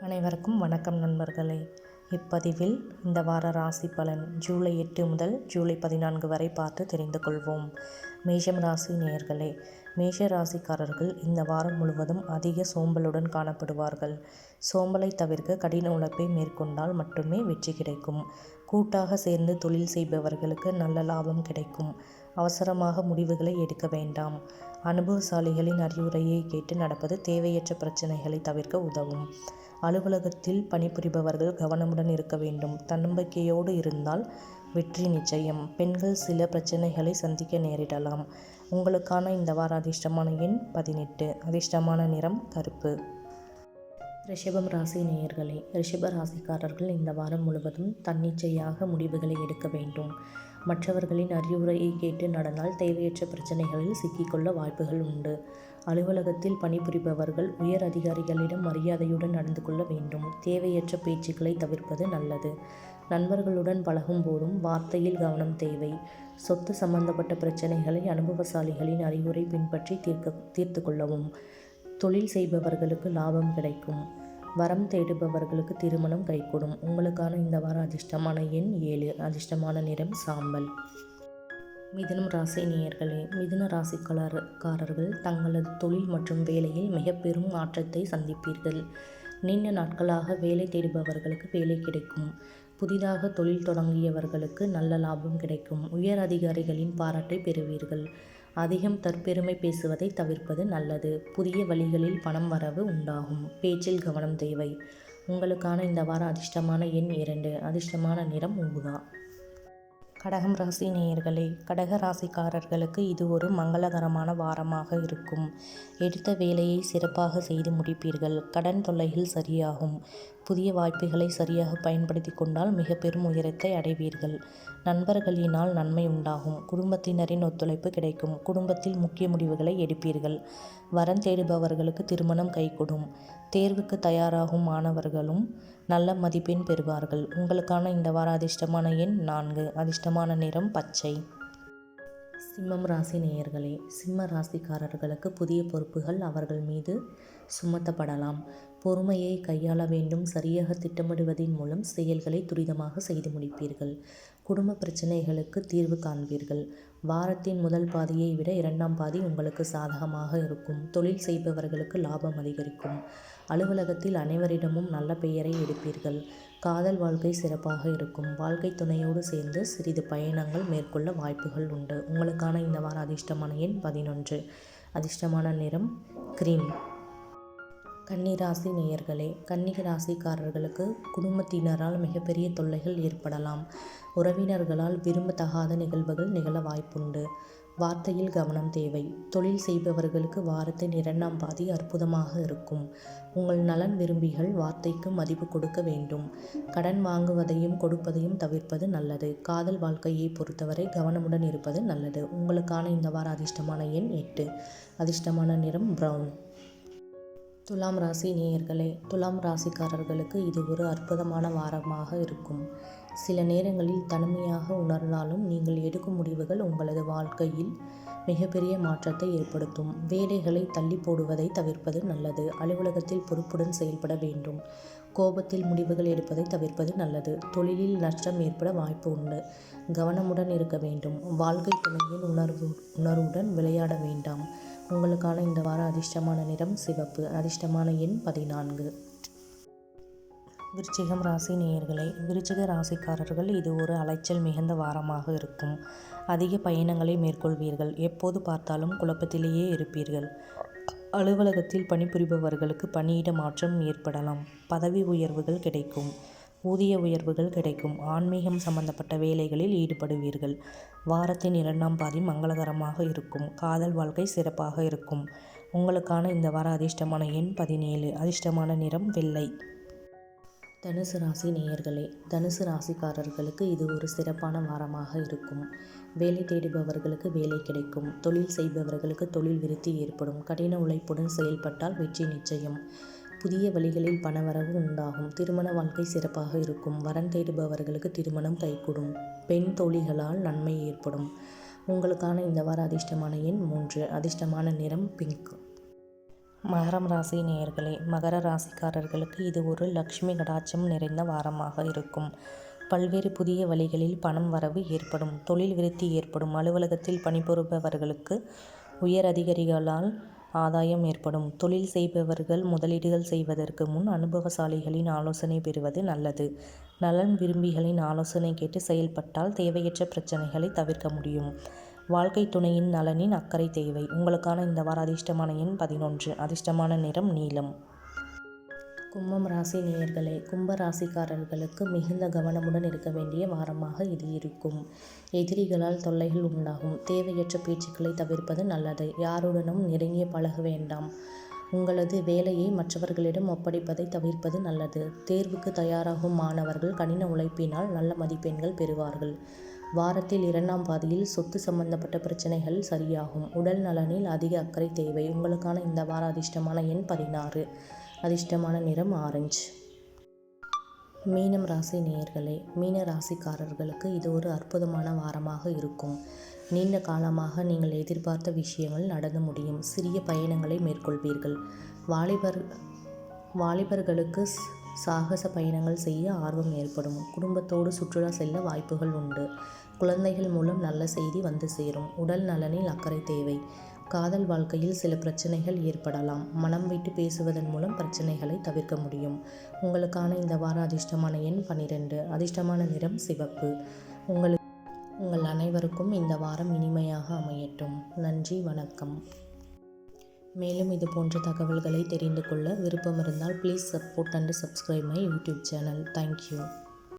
அனைவருக்கும் வணக்கம் நண்பர்களே. இப்பதிவில் இந்த வார ராசி பலன் ஜூலை எட்டு முதல் ஜூலை பதினான்கு வரை பார்த்து தெரிந்து கொள்வோம். மேஷம் ராசி நேயர்களே மேஷ ராசிக்காரர்கள் இந்த வாரம் முழுவதும் அதிக சோம்பலுடன் காணப்படுவார்கள். சோம்பலை தவிர்க்க கடின உழைப்பை மேற்கொண்டால் மட்டுமே வெற்றி கிடைக்கும். கூட்டாக சேர்ந்து தொழில் செய்பவர்களுக்கு நல்ல லாபம் கிடைக்கும். அவசரமாக முடிவுகளை எடுக்க வேண்டாம். அனுபவசாலிகளின் அறிவுரையை கேட்டு நடப்பது தேவையற்ற பிரச்சனைகளை தவிர்க்க உதவும். அலுவலகத்தில் பணிபுரிபவர்கள் கவனமுடன் இருக்க வேண்டும். தன்னம்பிக்கையோடு இருந்தால் வெற்றி நிச்சயம். பெண்கள் சில பிரச்சனைகளை சந்திக்க நேரிடலாம். உங்களுக்கான இந்த வார அதிர்ஷ்டமான எண் பதினெட்டு. அதிர்ஷ்டமான நிறம் கருப்பு. ரிஷபம் ராசி நேயர்களே ரிஷப ராசிக்காரர்கள் இந்த வாரம் முழுவதும் தன்னிச்சையாக முடிவுகளை எடுக்க வேண்டும். மற்றவர்களின் அறிவுரையை கேட்டு நடந்தால் தேவையற்ற பிரச்சனைகளில் சிக்கிக்கொள்ள வாய்ப்புகள் உண்டு. அலுவலகத்தில் பணிபுரிபவர்கள் உயர் அதிகாரிகளிடம் மரியாதையுடன் நடந்து கொள்ள வேண்டும். தேவையற்ற பேச்சுக்களை தவிர்ப்பது நல்லது. நண்பர்களுடன் பழகும் போதும் வார்த்தையில் கவனம் தேவை. சொத்து சம்பந்தப்பட்ட பிரச்சனைகளை அனுபவசாலிகளின் அறிவுரை பின்பற்றி தீர்க்க தீர்த்து கொள்ளவும். தொழில் செய்பவர்களுக்கு லாபம் கிடைக்கும். வரம் தேடுபவர்களுக்கு திருமணம் கைகூடும். உங்களுக்கான இந்த வார அதிர்ஷ்டமான எண் ஏழு. அதிர்ஷ்டமான நிறம் சாம்பல். மிதுனம் ராசி நேயர்களே மிதுன ராசிக்காரர்கள் தங்களது தொழில் மற்றும் வேலையில் மிக பெரும் மாற்றத்தை சந்திப்பீர்கள். நீண்ட நாட்களாக வேலை தேடுபவர்களுக்கு வேலை கிடைக்கும். புதிதாக தொழில் தொடங்கியவர்களுக்கு நல்ல லாபம் கிடைக்கும். உயர் அதிகாரிகளின் பாராட்டை பெறுவீர்கள். அதிகம் தற்பெருமை பேசுவதை தவிர்ப்பது நல்லது. புதிய வழிகளில் பணம் வரவு உண்டாகும். பேச்சில் கவனம் தேவை. உங்களுக்கான இந்த வார அதிர்ஷ்டமான எண் இரண்டு. அதிர்ஷ்டமான நிறம் ஊதா கடகம் ராசி நேயர்களே கடக ராசிக்காரர்களுக்கு இது ஒரு மங்களகரமான வாரமாக இருக்கும். எடுத்த வேலையை சிறப்பாக செய்து முடிப்பீர்கள். கடன் தொல்லைகள் சரியாகும். புதிய வாய்ப்புகளை சரியாக பயன்படுத்தி கொண்டால் மிக பெரும் உயரத்தை அடைவீர்கள். நண்பர்களினால் நன்மை உண்டாகும். குடும்பத்தினரின் ஒத்துழைப்பு கிடைக்கும். குடும்பத்தில் முக்கிய முடிவுகளை எடுப்பீர்கள். வரன் தேடுபவர்களுக்கு திருமணம் கைகூடும். தேர்வுக்கு தயாராகும் மாணவர்களும் நல்ல மதிப்பெண் பெறுவார்கள். உங்களுக்கான இந்த வார அதிர்ஷ்டமான எண் நான்கு. அதிர்ஷ்டமான நிறம் பச்சை. சிம்மம் ராசி நேயர்களே சிம்ம ராசிக்காரர்களுக்கு புதிய பொறுப்புகள் அவர்கள் மீது சுமத்தப்படலாம். பொறுமையை கையாள வேண்டும் சரியாக திட்டமிடுவதன் மூலம் செயல்களை துரிதமாக செய்து முடிப்பீர்கள். குடும்ப பிரச்சனைகளுக்கு தீர்வு காண்பீர்கள். வாரத்தின் முதல் பாதியை விட இரண்டாம் பாதி உங்களுக்கு சாதகமாக இருக்கும். தொழில் செய்பவர்களுக்கு லாபம் அதிகரிக்கும். அலுவலகத்தில் அனைவரிடமும் நல்ல பெயரை எடுப்பீர்கள். காதல் வாழ்க்கை சிறப்பாக இருக்கும். வாழ்க்கை துணையோடு சேர்ந்து சிறிது பயணங்கள் மேற்கொள்ள வாய்ப்புகள் உண்டு. உங்களுக்கான இந்த வார அதிர்ஷ்டமான எண் பதினொன்று. அதிர்ஷ்டமான நிறம் கிரீம். கன்னிராசி நேயர்களே கன்னிக ராசிக்காரர்களுக்கு குடும்பத்தினரால் மிகப்பெரிய தொல்லைகள் ஏற்படலாம். உறவினர்களால் விரும்பத்தகாத நிகழ்வுகள் நிகழ வாய்ப்புண்டு. வார்த்தையில் கவனம் தேவை. தொழில் செய்பவர்களுக்கு வாரத்தின் இரண்டாம் பாதி அற்புதமாக இருக்கும். உங்கள் நலன் விரும்பிகள் வார்த்தைக்கு மதிப்பு கொடுக்க வேண்டும். கடன் வாங்குவதையும் கொடுப்பதையும் தவிர்ப்பது நல்லது. காதல் வாழ்க்கையை பொறுத்தவரை கவனமுடன் இருப்பது நல்லது. உங்களுக்கான இந்த வார அதிர்ஷ்டமான எண் எட்டு. அதிர்ஷ்டமான நிறம் ப்ரௌன் துலாம் ராசி நேயர்களே துலாம் ராசிக்காரர்களுக்கு இது ஒரு அற்புதமான வாரமாக இருக்கும். சில நேரங்களில் தனிமையாக உணர்ந்தாலும் நீங்கள் எடுக்கும் முடிவுகள் உங்களது வாழ்க்கையில் மிகப்பெரிய மாற்றத்தை ஏற்படுத்தும். வேலைகளை தள்ளி போடுவதை தவிர்ப்பது நல்லது. அலுவலகத்தில் பொறுப்புடன் செயல்பட வேண்டும். கோபத்தில் முடிவுகள் எடுப்பதை தவிர்ப்பது நல்லது. தொழிலில் நஷ்டம் ஏற்பட வாய்ப்பு உண்டு. கவனமுடன் இருக்க வேண்டும். வாழ்க்கை துணையின் உணர்வு உணர்வுடன் விளையாட வேண்டாம். உங்களுக்கான இந்த வார அதிர்ஷ்டமான நிறம் சிவப்பு. அதிர்ஷ்டமான எண் பதினான்கு. விருச்சிகம் ராசி நேயர்களே விருச்சிக ராசிக்காரர்கள் இது ஒரு அலைச்சல் மிகுந்த வாரமாக இருக்கும். அதிக பயணங்களை மேற்கொள்வீர்கள். எப்போது பார்த்தாலும் குழப்பத்திலேயே இருப்பீர்கள். அலுவலகத்தில் பணிபுரிபவர்களுக்கு பணியிட மாற்றம் ஏற்படலாம். பதவி உயர்வுகள் கிடைக்கும். ஊதிய உயர்வுகள் கிடைக்கும். ஆன்மீகம் சம்பந்தப்பட்ட வேலைகளில் ஈடுபடுவீர்கள். வாரத்தின் இரண்டாம் பாதி மங்களகரமாக இருக்கும். காதல் வாழ்க்கை சிறப்பாக இருக்கும். உங்களுக்கான இந்த வார அதிர்ஷ்டமான எண் பதினேழு. அதிர்ஷ்டமான நிறம் வெள்ளை. தனுசு ராசி நேயர்களே தனுசு ராசிக்காரர்களுக்கு இது ஒரு சிறப்பான வாரமாக இருக்கும். வேலை தேடுபவர்களுக்கு வேலை கிடைக்கும். தொழில் செய்பவர்களுக்கு தொழில் விருத்தி ஏற்படும். கடின உழைப்புடன் செயல்பட்டால் வெற்றி நிச்சயம். புதிய வழிகளில் பணவரவு உண்டாகும். திருமண வாழ்க்கை சிறப்பாக இருக்கும். வரன் தேடுபவர்களுக்கு திருமணம் கைகூடும். பெண் தோழிகளால் நன்மை ஏற்படும். உங்களுக்கான இந்த வார அதிர்ஷ்டமான எண் மூன்று. அதிர்ஷ்டமான நிறம் பிங்க். மகரம் ராசி நேயர்களே மகர ராசிக்காரர்களுக்கு இது ஒரு லக்ஷ்மி கடாட்சம் நிறைந்த வாரமாக இருக்கும். பல்வேறு புதிய வழிகளில் பணம் வரவு ஏற்படும். தொழில் விருத்தி ஏற்படும். அலுவலகத்தில் பணிபுரிபவர்களுக்கு உயர் அதிகாரிகளால் ஆதாயம் ஏற்படும். தொழில் செய்பவர்கள் முதலீடுகள் செய்வதற்கு முன் அனுபவசாலிகளின் ஆலோசனை பெறுவது நல்லது. நலன் விரும்பிகளின் ஆலோசனை கேட்டு செயல்பட்டால் தேவையற்ற பிரச்சனைகளை தவிர்க்க முடியும். வாழ்க்கை துணையின் நலனின் அக்கறை தேவை. உங்களுக்கான இந்த வார அதிர்ஷ்டமான எண் பதினொன்று. அதிர்ஷ்டமான நிறம் நீலம். கும்பம் ராசி நேயர்களே கும்ப ராசிக்காரர்களுக்கு மிகுந்த கவனமுடன் இருக்க வேண்டிய வாரமாக இது இருக்கும். எதிரிகளால் தொல்லைகள் உண்டாகும். தேவையற்ற பேச்சுக்களை தவிர்ப்பது நல்லது. யாருடனும் நெருங்கிய பழக வேண்டாம். உங்களது வேலையை மற்றவர்களிடம் ஒப்படைப்பதை தவிர்ப்பது நல்லது. தேர்வுக்கு தயாராகும் மாணவர்கள் கடின உழைப்பினால் நல்ல மதிப்பெண்கள் பெறுவார்கள். வாரத்தில் இரண்டாம் பாதியில் சொத்து சம்பந்தப்பட்ட பிரச்சனைகள் சரியாகும். உடல் நலனில் அதிக அக்கறை தேவை. உங்களுக்கான இந்த வார அதிர்ஷ்டமான எண் பதினாறு. அதிர்ஷ்டமான நிறம் ஆரஞ்சு. மீனம் ராசி நேயர்களே மீன ராசிக்காரர்களுக்கு இது ஒரு அற்புதமான வாரமாக இருக்கும். நீண்ட காலமாக நீங்கள் எதிர்பார்த்த விஷயங்கள் நடந்து முடியும். சிறிய பயணங்களை மேற்கொள்வீர்கள். வாலிபர் வாலிபர்களுக்கு சாகச பயணங்கள் செய்ய ஆர்வம் ஏற்படும். குடும்பத்தோடு சுற்றுலா செல்ல வாய்ப்புகள் உண்டு. குழந்தைகள் மூலம் நல்ல செய்தி வந்து சேரும். உடல் நலனில் அக்கறை தேவை. காதல் வாழ்க்கையில் சில பிரச்சனைகள் ஏற்படலாம். மனம் விட்டு பேசுவதன் மூலம் பிரச்சனைகளை தவிர்க்க முடியும். உங்களுக்கான இந்த வார அதிர்ஷ்டமான எண் பன்னிரெண்டு அதிர்ஷ்டமான நிறம் சிவப்பு. உங்களுக்கு உங்கள் அனைவருக்கும் இந்த வாரம் இனிமையாக அமையட்டும். நன்றி வணக்கம். மேலும் இது போன்ற தகவல்களை தெரிந்து கொள்ள விருப்பம் இருந்தால் please support and subscribe my YouTube channel thank you